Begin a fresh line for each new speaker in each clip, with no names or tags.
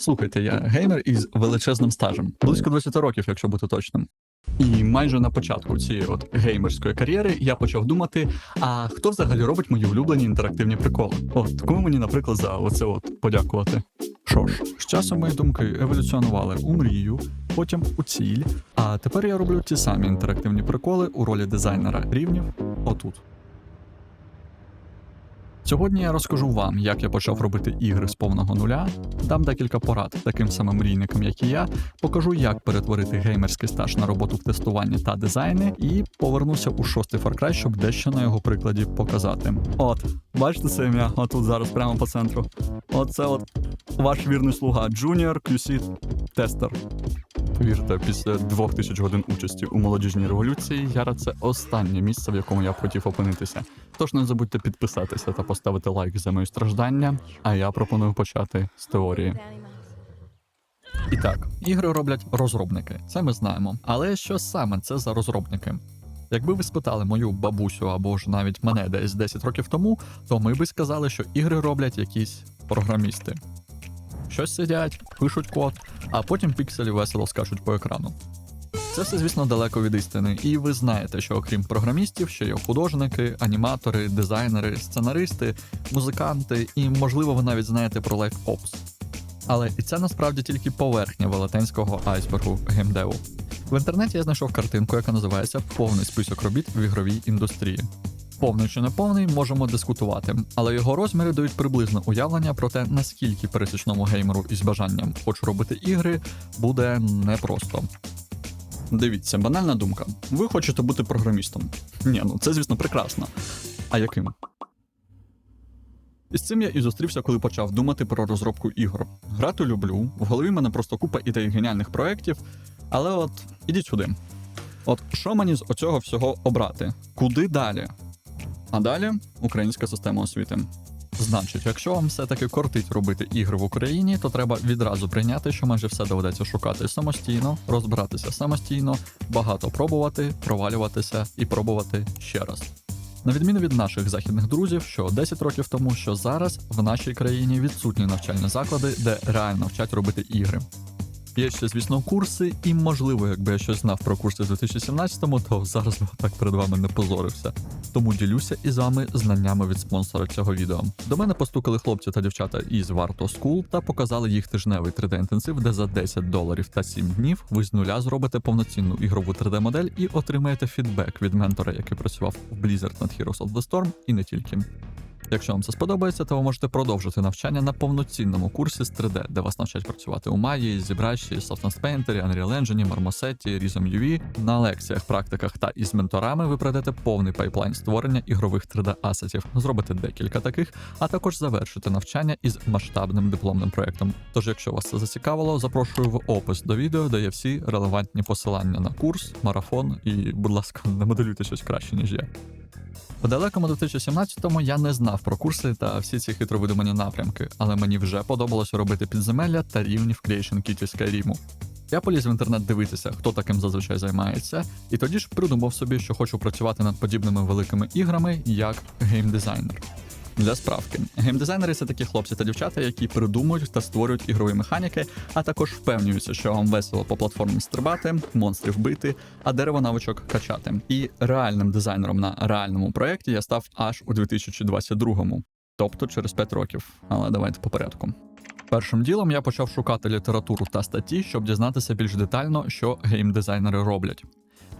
Слухайте, я геймер із величезним стажем, близько 20 років, якщо бути точним. І майже на початку цієї от геймерської кар'єри я почав думати: а хто взагалі робить мої улюблені інтерактивні приколи? От кому мені, наприклад, за оце от подякувати. Що ж, з часом мої думки еволюціонували у мрію, потім у ціль. А тепер я роблю ті самі інтерактивні приколи у ролі дизайнера рівнів отут. Сьогодні я розкажу вам, як я почав робити ігри з повного нуля, дам декілька порад таким самим мрійникам, як і я, покажу, як перетворити геймерський стаж на роботу в тестуванні та дизайні, і повернуся у шостий Far Cry, щоб дещо на його прикладі показати. От, бачите це ім'я? Отут зараз прямо по центру. Оце от ваш вірний слуга Junior QC Тестер. Повірте, після двох тисяч годин участі у молодіжній революції Яра це останнє місце, в якому я б хотів опинитися. Тож не забудьте підписатися та поставити лайк за мої страждання. А я пропоную почати з теорії. І так, ігри роблять розробники, це ми знаємо. Але що саме це за розробники? Якби ви спитали мою бабусю або ж навіть мене десь 10 років тому, то ми би сказали, що ігри роблять якісь програмісти. Щось сидять, пишуть код, а потім пікселі весело скачуть по екрану. Це все, звісно, далеко від істини, і ви знаєте, що окрім програмістів, ще є художники, аніматори, дизайнери, сценаристи, музиканти, і, можливо, ви навіть знаєте про LiveOps. Але і це насправді тільки поверхня велетенського айсбергу геймдеву. В інтернеті я знайшов картинку, яка називається Повний список робіт в ігровій індустрії. Повний чи не повний можемо дискутувати, але його розміри дають приблизне уявлення про те, наскільки пересічному геймеру із бажанням хочу робити ігри буде непросто. Дивіться, банальна думка. Ви хочете бути програмістом. Ні, ну це, звісно, прекрасно. А яким? І з цим я і зустрівся, коли почав думати про розробку ігор. Грати люблю, в голові в мене просто купа ідей геніальних проєктів, але от ідіть сюди. От що мені з оцього всього обрати? Куди далі? А далі українська система освіти. Значить, якщо вам все-таки кортить робити ігри в Україні, то треба відразу прийняти, що майже все доведеться шукати самостійно, розбиратися самостійно, багато пробувати, провалюватися і пробувати ще раз. На відміну від наших західних друзів, що 10 років тому, що зараз в нашій країні відсутні навчальні заклади, де реально вчать робити ігри. Є ще, звісно, курси, і можливо, якби я щось знав про курси з 2017-му, то зараз би так перед вами не позорився. Тому ділюся із вами знаннями від спонсора цього відео. До мене постукали хлопці та дівчата із Варто School та показали їх тижневий 3D-інтенсив, де за 10 доларів та 7 днів ви з нуля зробите повноцінну ігрову 3D-модель і отримаєте фідбек від ментора, який працював в Blizzard над Heroes of the Storm, і не тільки. Якщо вам це сподобається, то ви можете продовжити навчання на повноцінному курсі з 3D, де вас навчать працювати у Maya, ZBrush, Softness Painter, Unreal Engine, Marmoset, Rhythm UV. На лекціях, практиках та із менторами ви пройдете повний пайплайн створення ігрових 3D-асетів, зробите декілька таких, а також завершите навчання із масштабним дипломним проєктом. Тож, якщо вас це зацікавило, запрошую в опис до відео, де є всі релевантні посилання на курс, марафон і, будь ласка, не моделюйте щось краще, ніж я. У далекому 2017-му я не знав про курси та всі ці хитровидумані напрямки, але мені вже подобалося робити підземелля та рівні в Creation Kitty Skyrim. Я поліз в інтернет дивитися, хто таким зазвичай займається, і тоді ж придумав собі, що хочу працювати над подібними великими іграми як геймдизайнер. Для справки, геймдизайнери це такі хлопці та дівчата, які придумують та створюють ігрові механіки, а також впевнюються, що вам весело по платформі стрибати, монстрів бити, а дерево навичок качати. І реальним дизайнером на реальному проєкті я став аж у 2022-му, тобто через 5 років. Але давайте по порядку. Першим ділом я почав шукати літературу та статті, щоб дізнатися більш детально, що геймдизайнери роблять.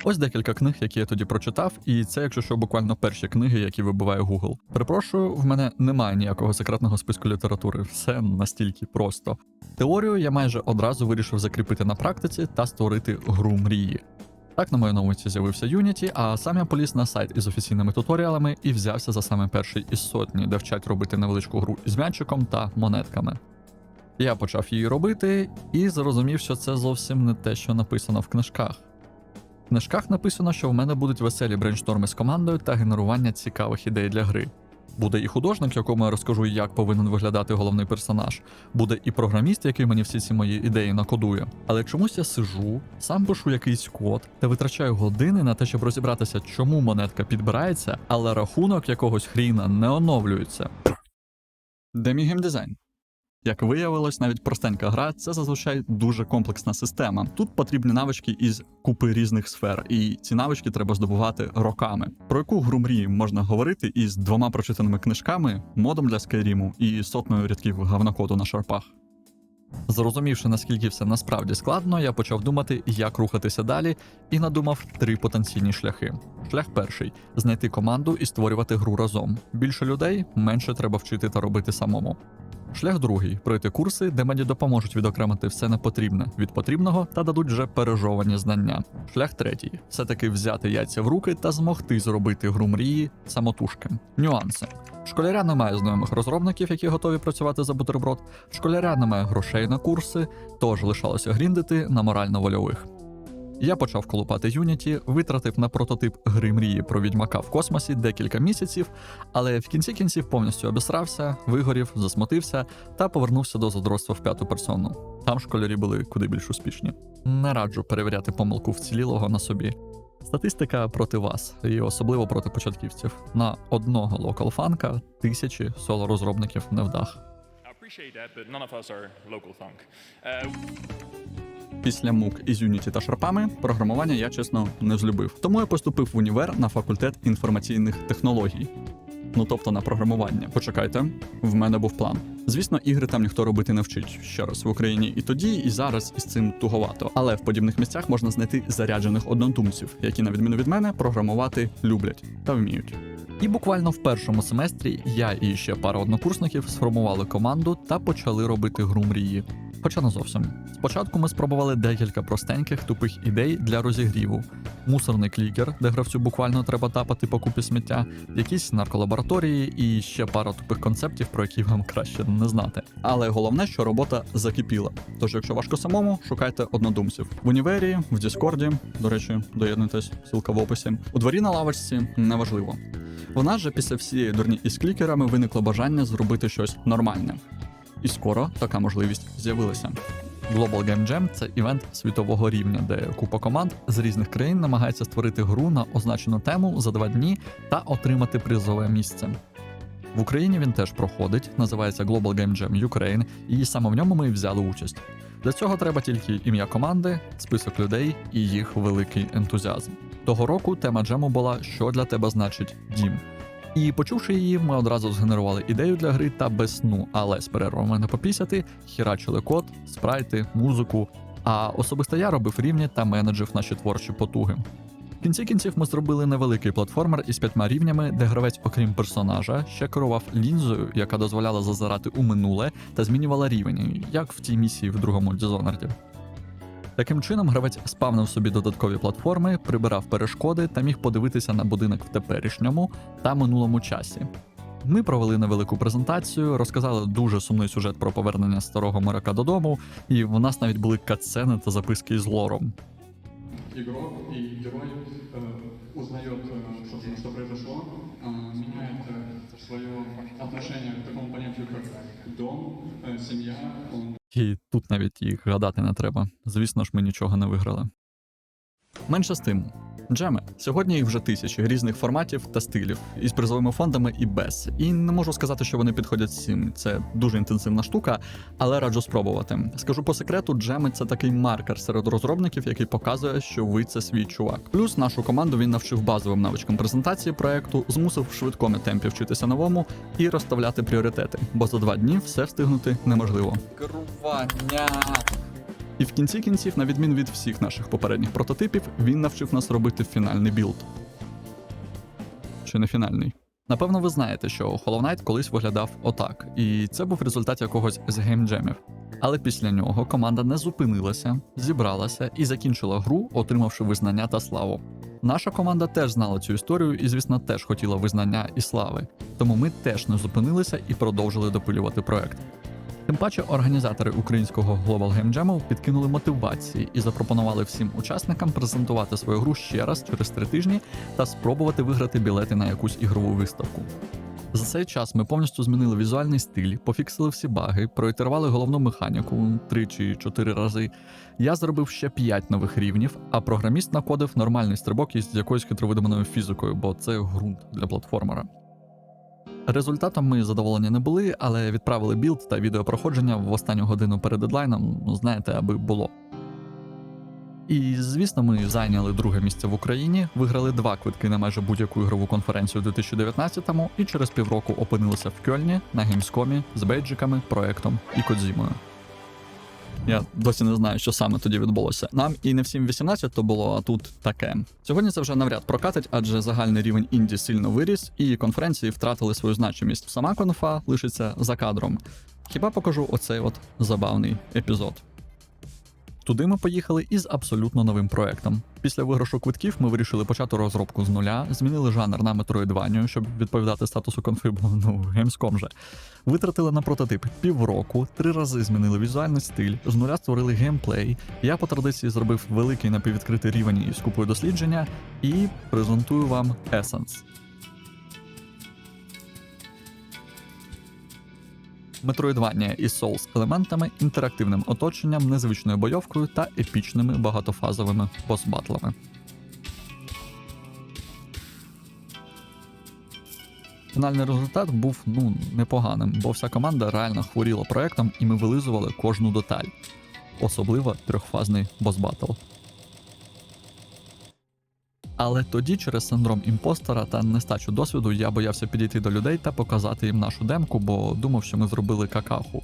Ось декілька книг, які я тоді прочитав, і це, якщо що, буквально перші книги, які вибиває Google. Перепрошую, в мене немає ніякого секретного списку літератури, все настільки просто. Теорію я майже одразу вирішив закріпити на практиці та створити гру мрії. Так на моїй науці з'явився Unity, а сам я поліз на сайт із офіційними туторіалами і взявся за саме перший із сотні, де вчать робити невеличку гру із м'ячиком та монетками. Я почав її робити і зрозумів, що це зовсім не те, що написано в книжках. Книжках написано, що в мене будуть веселі брейншторми з командою та генерування цікавих ідей для гри. Буде і художник, якому я розкажу, як повинен виглядати головний персонаж. Буде і програміст, який мені всі ці мої ідеї накодує. Але чомусь я сижу, сам пишу якийсь код та витрачаю години на те, щоб розібратися, чому монетка підбирається, але рахунок якогось хріна не оновлюється. Де мій геймдизайн? Як виявилось, навіть простенька гра це зазвичай дуже комплексна система. Тут потрібні навички із купи різних сфер, і ці навички треба здобувати роками. Про яку гру мрії можна говорити із двома прочитаними книжками, модом для Скайріму і сотнею рядків гавнокоду на шарпах. Зрозумівши, наскільки все насправді складно, я почав думати, як рухатися далі, і надумав три потенційні шляхи. Шлях перший знайти команду і створювати гру разом. Більше людей менше треба вчити та робити самому. Шлях другий пройти курси, де мені допоможуть відокремити все непотрібне від потрібного та дадуть вже пережовані знання. Шлях третій все-таки взяти яйця в руки та змогти зробити гру мрії самотужки. Нюанси. Школяря немає знайомих розробників, які готові працювати за бутерброд. Школяря немає грошей на курси, тож лишалося гріндити на морально-вольових. Я почав колупати Unity, витратив на прототип гри мрії про відьмака в космосі декілька місяців, але в кінці кінців повністю обісрався, вигорів, засмутився та повернувся до задротства в п'яту персону. Там школярі були куди більш успішні. Не раджу перевіряти помилку вцілілого на собі. Статистика проти вас, і особливо проти початківців. На одного локал-фанка тисячі соло-розробників невдах. Після мук із Unity та шарпами програмування я чесно не злюбив. Тому я поступив в універ на факультет інформаційних технологій. Ну тобто на програмування. Почекайте, в мене був план. Звісно, ігри там ніхто робити не вчить ще раз в Україні і тоді, і зараз із цим туговато. Але в подібних місцях можна знайти заряджених однодумців, які, на відміну від мене, програмувати люблять та вміють. І буквально в першому семестрі я і ще пара однокурсників сформували команду та почали робити гру мрії. Хоча не зовсім. Спочатку ми спробували декілька простеньких тупих ідей для розігріву: мусорний клікер, де гравцю буквально треба тапати по купі сміття, якісь нарколабораторії і ще пара тупих концептів, про які вам краще не знати. Але головне, що робота закипіла. Тож, якщо важко самому, шукайте однодумців в універі, в Діскорді. До речі, доєднуйтесь, ссылка в описі. У дворі на лавочці неважливо. В нас же після всієї дурні із клікерами виникло бажання зробити щось нормальне. І скоро така можливість з'явилася. Global Game Jam – це івент світового рівня, де купа команд з різних країн намагається створити гру на означену тему за два дні та отримати призове місце. В Україні він теж проходить, називається Global Game Jam Ukraine, і саме в ньому ми взяли участь. Для цього треба тільки ім'я команди, список людей і їх великий ентузіазм. Того року тема джему була Що для тебе значить дім. І почувши її, ми одразу згенерували ідею для гри та без сну, але з перервами на попісяти, хірачили код, спрайти, музику. А особисто я робив рівні та менеджив наші творчі потуги. В кінці кінців ми зробили невеликий платформер із п'ятьма рівнями, де гравець, окрім персонажа, ще керував лінзою, яка дозволяла зазирати у минуле та змінювала рівень, як в тій місії в другому Dishonored. Таким чином, гравець спавнив собі додаткові платформи, прибирав перешкоди та міг подивитися на будинок в теперішньому та минулому часі. Ми провели невелику презентацію, розказали дуже сумний сюжет про повернення старого моряка додому, і в нас навіть були катсцени та записки з лором.
игрок и герой э, узнает, э, собственно, что произошло, э, меняет э, свое отношение к такому понятию, как дом, э, семья. Он
і тут навіть їх гадати не треба. Звісно ж, ми нічого не виграли. Менше з тим. Джеми. Сьогодні їх вже тисячі різних форматів та стилів, із призовими фондами і без. І не можу сказати, що вони підходять всім. Це дуже інтенсивна штука, але раджу спробувати. Скажу по секрету, джеми це такий маркер серед розробників, який показує, що ви це свій чувак. Плюс нашу команду він навчив базовим навичкам презентації проекту, змусив в швидкому темпі вчитися новому і розставляти пріоритети, бо за два дні все встигнути неможливо. Керування. І в кінці кінців, на відміну від всіх наших попередніх прототипів, він навчив нас робити фінальний білд. Чи не фінальний? Напевно, ви знаєте, що Hollow Knight колись виглядав отак, і це був результат якогось з геймджемів. Але після нього команда не зупинилася, зібралася і закінчила гру, отримавши визнання та славу. Наша команда теж знала цю історію і, звісно, теж хотіла визнання і слави. Тому ми теж не зупинилися і продовжили допилювати проект. Тим паче організатори українського Global Game Jam підкинули мотивації і запропонували всім учасникам презентувати свою гру ще раз через три тижні та спробувати виграти білети на якусь ігрову виставку. За цей час ми повністю змінили візуальний стиль, пофіксили всі баги, проітерували головну механіку три чи чотири рази. Я зробив ще п'ять нових рівнів, а програміст накодив нормальний стрибок із якоюсь хитровидуманою фізикою, бо це ґрунт для платформера. Результатом ми задоволені не були, але відправили білд та відеопроходження в останню годину перед дедлайном, ну знаєте, аби було. І звісно, ми зайняли друге місце в Україні, виграли два квитки на майже будь-яку ігрову конференцію у 2019-му і через півроку опинилися в Кьольні на геймскомі з бейджиками, проектом і Кодзімою. Я досі не знаю, що саме тоді відбулося. Нам і не всім 18 то було, а тут таке. Сьогодні це вже навряд прокатить, адже загальний рівень інді сильно виріс, і конференції втратили свою значимість. Сама конфа лишиться за кадром. Хіба покажу оцей от забавний епізод. Туди ми поїхали із абсолютно новим проектом. Після виграшу квитків ми вирішили почати розробку з нуля, змінили жанр на Metroidvania, щоб відповідати статусу конфи, бо, ну геймском же. Витратили на прототип півроку, три рази змінили візуальний стиль, з нуля створили геймплей. Я по традиції зробив великий напіввідкритий рівень із купою дослідження і презентую вам Essence. Метроїдвання із Souls елементами, інтерактивним оточенням, незвичною бойовкою та епічними багатофазовими босс-батлами. Фінальний результат був ну непоганим, бо вся команда реально хворіла проектом, і ми вилизували кожну деталь, особливо трьохфазний босс-батл. Але тоді, через синдром імпостера та нестачу досвіду, я боявся підійти до людей та показати їм нашу демку, бо думав, що ми зробили какаху.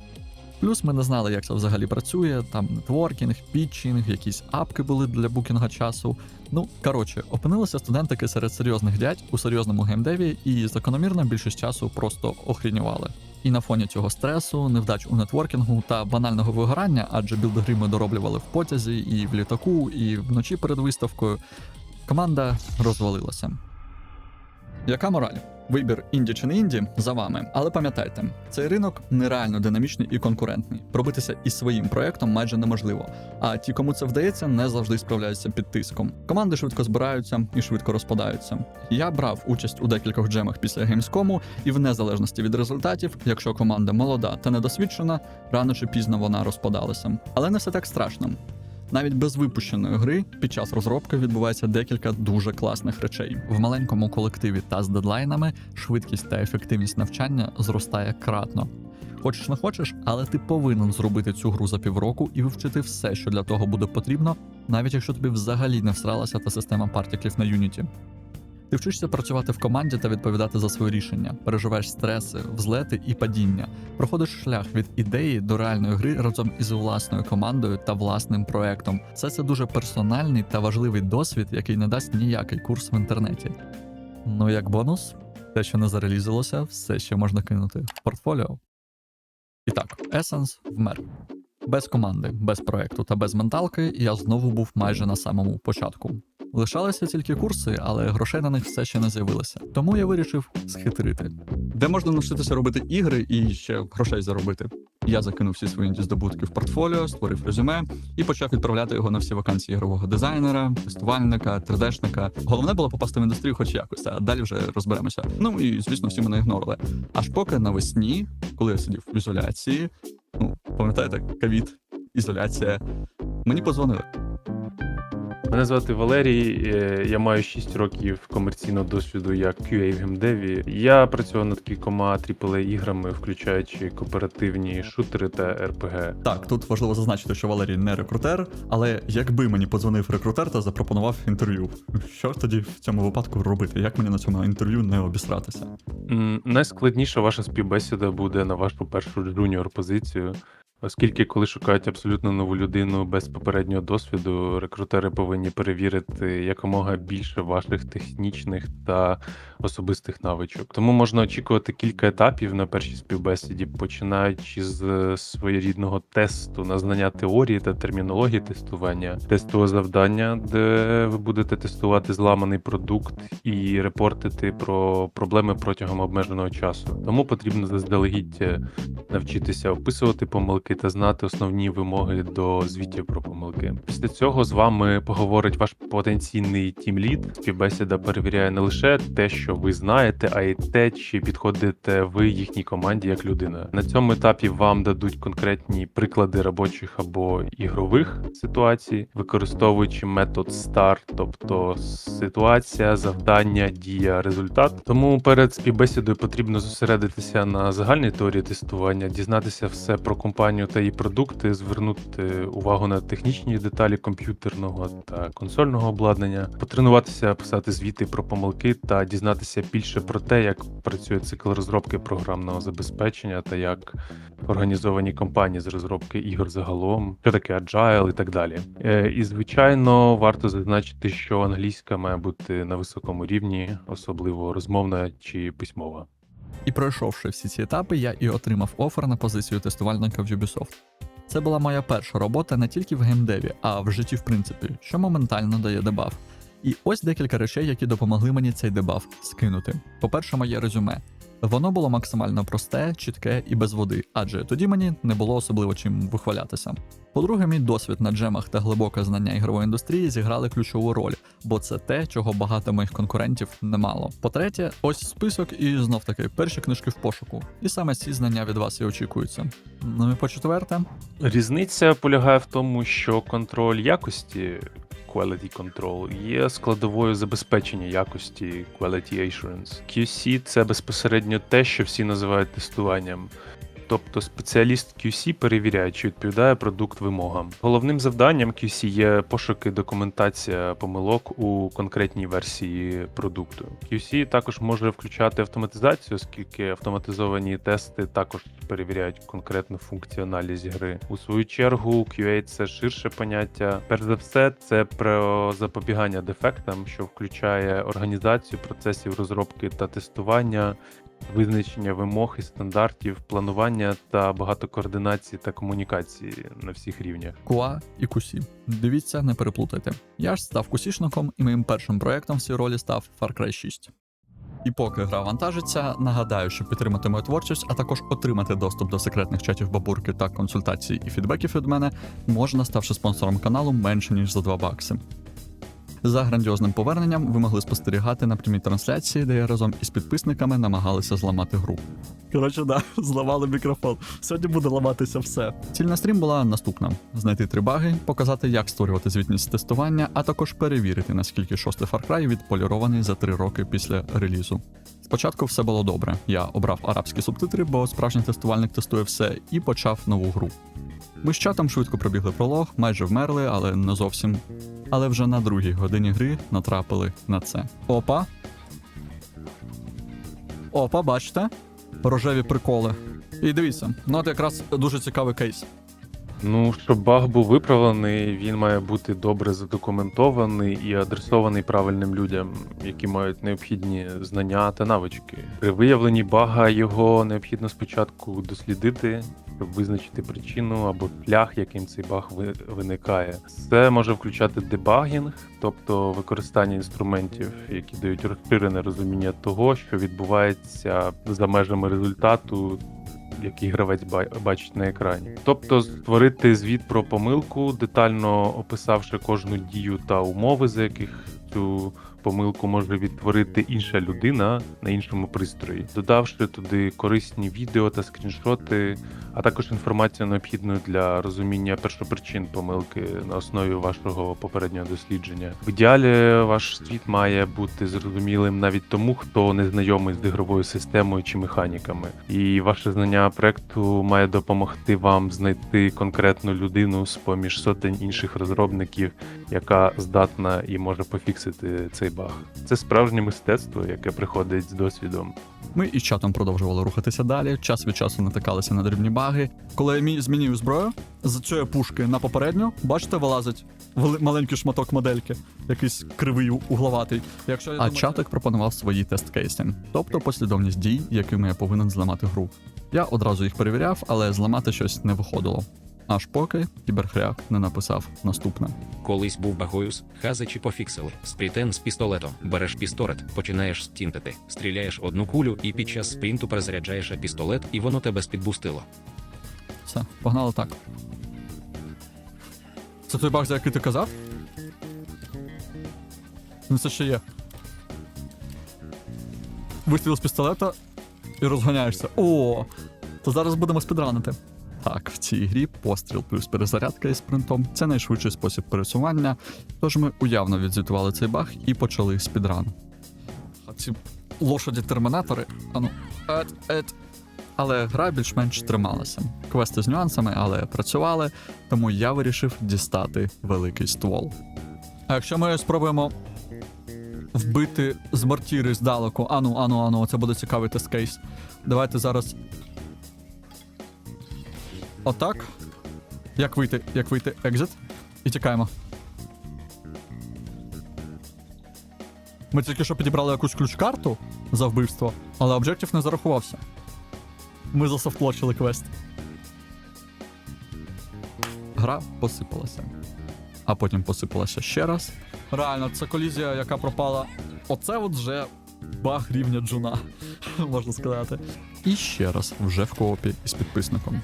Плюс ми не знали, як це взагалі працює, там нетворкінг, пітчинг, якісь апки були для букінга часу. Ну, коротше, опинилися студентики серед серйозних дядь у серйозному геймдеві і закономірно більшість часу просто охрінювали. І на фоні цього стресу, невдач у нетворкінгу та банального вигорання, адже білдгри ми дороблювали в потязі, і в літаку, і вночі перед виставкою, команда розвалилася. Яка мораль? Вибір інді чи не інді за вами. Але пам'ятайте, цей ринок нереально динамічний і конкурентний. Пробитися із своїм проектом майже неможливо. А ті, кому це вдається, не завжди справляються під тиском. Команди швидко збираються і швидко розпадаються. Я брав участь у декількох джемах після геймскому, і в незалежності від результатів, якщо команда молода та недосвідчена, рано чи пізно вона розпадалася. Але не все так страшно. Навіть без випущеної гри під час розробки відбувається декілька дуже класних речей. В маленькому колективі та з дедлайнами швидкість та ефективність навчання зростає кратно. Хочеш не хочеш, але ти повинен зробити цю гру за півроку і вивчити все, що для того буде потрібно, навіть якщо тобі взагалі не всралася та система партіклів на Unity. Ти вчишся працювати в команді та відповідати за свої рішення, переживаєш стреси, взлети і падіння, проходиш шлях від ідеї до реальної гри разом із власною командою та власним проектом. Все це дуже персональний та важливий досвід, який не дасть ніякий курс в інтернеті. Ну як бонус, те, що не зарелізилося, все ще можна кинути в портфоліо. І так, Essence вмер. Без команди, без проекту та без менталки я знову був майже на самому початку. Лишалися тільки курси, але грошей на них все ще не з'явилося. Тому я вирішив схитрити. Де можна навчитися робити ігри і ще грошей заробити? Я закинув всі свої здобутки в портфоліо, створив резюме і почав відправляти його на всі вакансії ігрового дизайнера, тестувальника, 3D-шника. Головне було попасти в індустрію, хоч якось, а далі вже розберемося. Ну і звісно, всі мене ігнорили. Аж поки навесні, коли я сидів в ізоляції, пам'ятаєте, ковід, ізоляція, мені подзвонили.
Мене звати Валерій. е, Я маю 6 років комерційного досвіду як QA в геймдеві. Я працював над кількома AAA іграми, включаючи кооперативні шутери та RPG.
Так, тут важливо зазначити, що Валерій не рекрутер, але якби мені подзвонив рекрутер та запропонував інтерв'ю, що ж тоді в цьому випадку робити? Як мені на цьому інтерв'ю не обісратися?
М, Найскладніша ваша співбесіда буде на вашу першу джуніор позицію. Оскільки, коли шукають абсолютно нову людину без попереднього досвіду, рекрутери повинні перевірити якомога більше ваших технічних та особистих навичок. Тому можна очікувати кілька етапів на першій співбесіді, починаючи з своєрідного тесту на знання теорії та термінології тестування, тестового завдання, де ви будете тестувати зламаний продукт і репортити про проблеми протягом обмеженого часу. Тому потрібно заздалегідь е, навчитися описувати помилки помилки та знати основні вимоги до звітів про помилки. Після цього з вами поговорить ваш потенційний тімлід. Співбесіда перевіряє не лише те, що ви знаєте, а й те, чи підходите ви їхній команді як людина. На цьому етапі вам дадуть конкретні приклади робочих або ігрових ситуацій, використовуючи метод STAR, тобто ситуація, завдання, дія, результат. Тому перед співбесідою потрібно зосередитися на загальній теорії тестування, дізнатися все про компанію та її продукти, звернути увагу на технічні деталі комп'ютерного та консольного обладнання, потренуватися писати звіти про помилки та дізнатися більше про те, як працює цикл розробки програмного забезпечення та як організовані компанії з розробки ігор загалом, що таке agile і так далі. Е, І звичайно, варто зазначити, що англійська має бути на високому рівні, особливо розмовна чи письмова.
І пройшовши всі ці етапи, я і отримав офер на позицію тестувальника в Ubisoft. Це була моя перша робота не тільки в геймдеві, а в житті в принципі, що моментально дає дебаф. І ось декілька речей, які допомогли мені цей дебаф скинути. По-перше, моє резюме. Воно було максимально просте, чітке і без води, адже тоді мені не було особливо чим вихвалятися. По-друге, мій досвід на джемах та глибоке знання ігрової індустрії зіграли ключову роль, бо це те, чого багато моїх конкурентів не мало. По-третє, ось список і знов таки перші книжки в пошуку. І саме ці знання від вас і очікуються. Ну і по-четверте,
Різниця полягає в тому, що контроль якості quality control є складовою забезпечення якості quality assurance. QC – це безпосередньо те, що всі називають тестуванням. Тобто спеціаліст QC перевіряє, чи відповідає продукт вимогам. Головним завданням QC є пошуки документація помилок у конкретній версії продукту. QC також може включати автоматизацію, оскільки автоматизовані тести також перевіряють конкретну функціоналізь гри. У свою чергу, QA це ширше поняття. Перш за все, це про запобігання дефектам, що включає організацію процесів розробки та тестування, визначення вимог і стандартів, планування та багато координації та комунікації на всіх рівнях.
QA і QC. Дивіться, не переплутайте. Я ж став кусішником, і моїм першим проектом в цій ролі став Far Cry 6. І поки гра вантажиться, нагадаю, щоб підтримати мою творчість, а також отримати доступ до секретних чатів бабурки та консультацій і фідбеків від мене, можна, ставши спонсором каналу менше ніж за 2 бакси. За грандіозним поверненням ви могли спостерігати на прямій трансляції, де я разом із підписниками намагалися зламати гру. Коротше, да, зламали мікрофон. Сьогодні буде ламатися все. Ціль на стрім була наступна: знайти три баги, показати, як створювати звітність тестування, а також перевірити, наскільки шостий Far Cry відполірований за три роки після релізу. Спочатку все було добре. Я обрав арабські субтитри, бо справжній тестувальник тестує все, і почав нову гру. Ми з чатом швидко пробігли пролог, майже вмерли, але не зовсім. Але вже на другій годині гри натрапили на це. Опа. Опа, бачите? Рожеві приколи. І дивіться, ну от якраз дуже цікавий кейс.
Ну, щоб баг був виправлений, він має бути добре задокументований і адресований правильним людям, які мають необхідні знання та навички. При виявленні бага його необхідно спочатку дослідити, щоб визначити причину або шлях, яким цей баг виникає. Це може включати дебагінг, тобто використання інструментів, які дають розширене розуміння того, що відбувається за межами результату який гравець ба- бачить на екрані. Тобто створити звіт про помилку, детально описавши кожну дію та умови, за яких цю помилку може відтворити інша людина на іншому пристрої, додавши туди корисні відео та скріншоти, а також інформацію необхідну для розуміння першопричин помилки на основі вашого попереднього дослідження. В ідеалі ваш світ має бути зрозумілим навіть тому, хто не знайомий з ігровою системою чи механіками. І ваше знання проекту має допомогти вам знайти конкретну людину з поміж сотень інших розробників, яка здатна і може пофіксити цей баг. Це справжнє мистецтво, яке приходить з досвідом.
Ми із чатом продовжували рухатися далі, час від часу натикалися на дрібні баги. Коли я мі- змінюю зброю, з цієї пушки на попередню, бачите, вилазить вели- маленький шматок модельки, якийсь кривий угловатий. Якщо я а чатик пропонував свої тест-кейси, тобто послідовність дій, якими я повинен зламати гру. Я одразу їх перевіряв, але зламати щось не виходило. Аж поки кіберхряк не написав наступне.
Колись був багоюс, хазичі пофіксили. Спрітен з пістолетом. Береш пістолет, починаєш стінтити, стріляєш одну кулю і під час спринту перезаряджаєш пістолет, і воно тебе спідбустило.
Все, погнали так. Це той баг, за який ти казав? Він це ще є. Вистріл з пістолета і розганяєшся. О! То зараз будемо спідранити. Так, в цій грі постріл плюс перезарядка із спринтом це найшвидший спосіб пересування, тож ми уявно відзвітували цей баг і почали спідран. А ці лошаді-термінатори, ану, ет, ет. Але гра більш-менш трималася. Квести з нюансами, але працювали, тому я вирішив дістати великий ствол. А якщо ми спробуємо вбити з мортіри здалеку, ану, ану, ану, це буде цікавий тест-кейс. Давайте зараз. Отак. Як вийти? Як вийти? Екзит. І тікаємо. Ми тільки що підібрали якусь ключ-карту за вбивство, але об'єктив не зарахувався. Ми засофтлочили квест. Гра посипалася. А потім посипалася ще раз. Реально, це колізія, яка пропала. Оце от вже баг рівня джуна, можна сказати. І ще раз вже в коопі із підписником.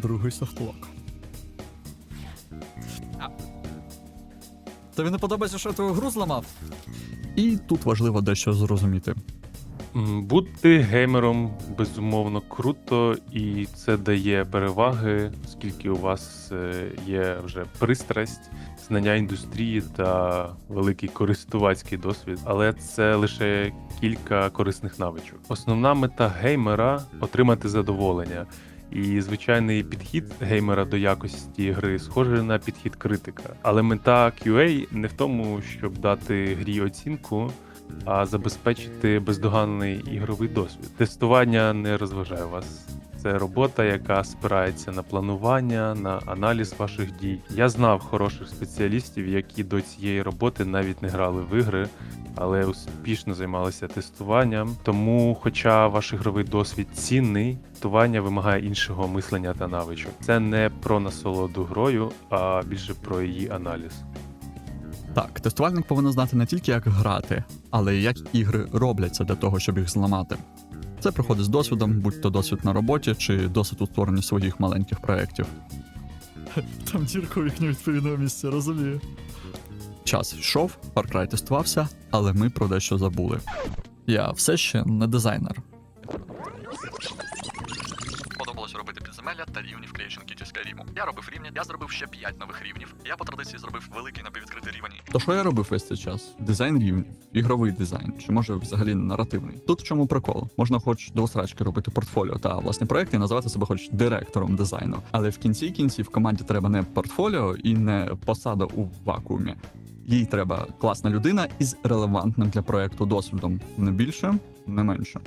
Другий софтлок. А. Тобі не подобається, що я твою гру зламав? І тут важливо дещо зрозуміти.
Бути геймером безумовно круто, і це дає переваги, оскільки у вас е, є вже пристрасть, знання індустрії та великий користувацький досвід. Але це лише кілька корисних навичок. Основна мета геймера отримати задоволення. І звичайний підхід геймера до якості гри схожий на підхід критика. Але мета QA не в тому, щоб дати грі оцінку, а забезпечити бездоганний ігровий досвід. Тестування не розважає вас. Це робота, яка спирається на планування, на аналіз ваших дій. Я знав хороших спеціалістів, які до цієї роботи навіть не грали в ігри, але успішно займалися тестуванням. Тому, хоча ваш ігровий досвід цінний, тестування вимагає іншого мислення та навичок. Це не про насолоду грою, а більше про її аналіз.
Так, тестувальник повинен знати не тільки як грати, але й як ігри робляться для того, щоб їх зламати. Це приходить з досвідом, будь то досвід на роботі чи досвід у створенні своїх маленьких проєктів. Там дірку їхню відповідного місця, розумію. Час йшов, Far Cry тестувався, але ми про дещо забули. Я все ще не дизайнер. Робив рівні, я зробив ще 5 нових рівнів. Я по традиції зробив великий напіввідкритий рівень. То що я робив весь цей час? Дизайн рівнів, ігровий дизайн, чи може взагалі наративний. Тут в чому прикол? Можна хоч до усрачки робити портфоліо та власні проекти і називати себе хоч директором дизайну. Але в кінці кінців команді треба не портфоліо і не посада у вакуумі. Їй треба класна людина із релевантним для проекту досвідом. Не більше, не менше.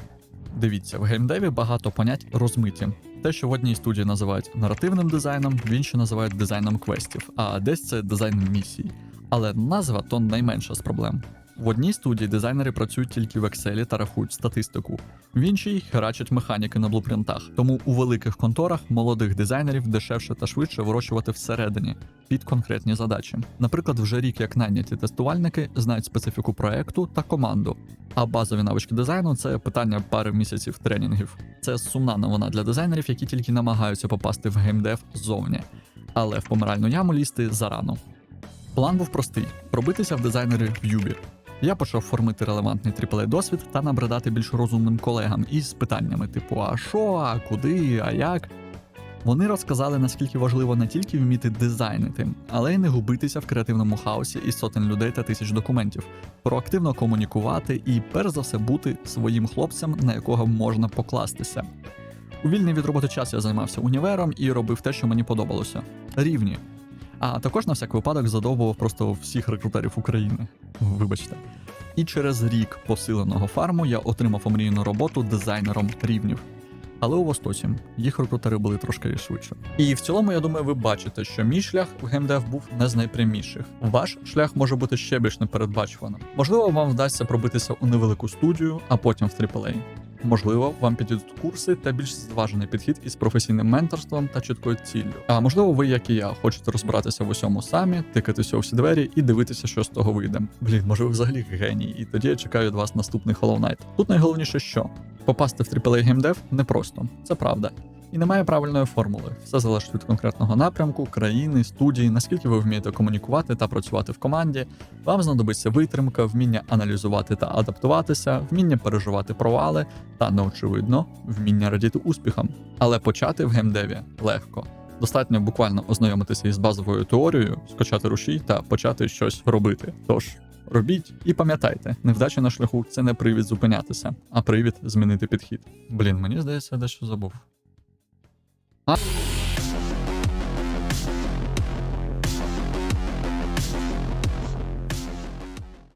Дивіться, в геймдеві багато понять розмиті. Те, що в одній студії називають наративним дизайном, в іншій називають дизайном квестів, а десь це дизайн місій. Але назва то найменша з проблем. В одній студії дизайнери працюють тільки в Excel та рахують статистику, в іншій херачать механіки на блупринтах. Тому у великих конторах молодих дизайнерів дешевше та швидше вирощувати всередині під конкретні задачі. Наприклад, вже рік як найняті тестувальники знають специфіку проекту та команду. А базові навички дизайну це питання пари місяців тренінгів. Це сумна новина для дизайнерів, які тільки намагаються попасти в геймдев ззовні. Але в помиральну яму лізти зарано. План був простий: пробитися в дизайнери в Юбі. Я почав формити релевантний AAA досвід та набридати більш розумним колегам із питаннями типу: а що, а куди, а як. Вони розказали, наскільки важливо не тільки вміти дизайнити, але й не губитися в креативному хаосі із сотень людей та тисяч документів, проактивно комунікувати і, перш за все, бути своїм хлопцем, на якого можна покластися. У вільний від роботи час я займався універом і робив те, що мені подобалося рівні. А також на всяк випадок задовбував просто всіх рекрутерів України. Вибачте. І через рік посиленого фарму я отримав омріяну роботу дизайнером рівнів. Але у Востоці їх рекрутери були трошки швидше. І в цілому, я думаю, ви бачите, що мій шлях в геймдев був не з найпряміших. Ваш шлях може бути ще більш непередбачуваним. Можливо, вам вдасться пробитися у невелику студію, а потім в AAA. Можливо, вам підійдуть курси та більш зважений підхід із професійним менторством та чіткою ціллю. А можливо, ви, як і я, хочете розбиратися в усьому самі, тикатися у всі двері і дивитися, що з того вийде. Блін, може ви взагалі геній, і тоді я чекаю від вас наступний Hollow Knight. Тут найголовніше, що попасти в AAA геймдев непросто, це правда. І немає правильної формули. Все залежить від конкретного напрямку, країни, студії, наскільки ви вмієте комунікувати та працювати в команді. Вам знадобиться витримка, вміння аналізувати та адаптуватися, вміння переживати провали та, неочевидно, вміння радіти успіхам. Але почати в геймдеві легко. Достатньо буквально ознайомитися із базовою теорією, скачати рушій та почати щось робити. Тож робіть і пам'ятайте, невдача на шляху це не привід зупинятися, а привід змінити підхід. Блін, мені здається, дещо забув. 啊。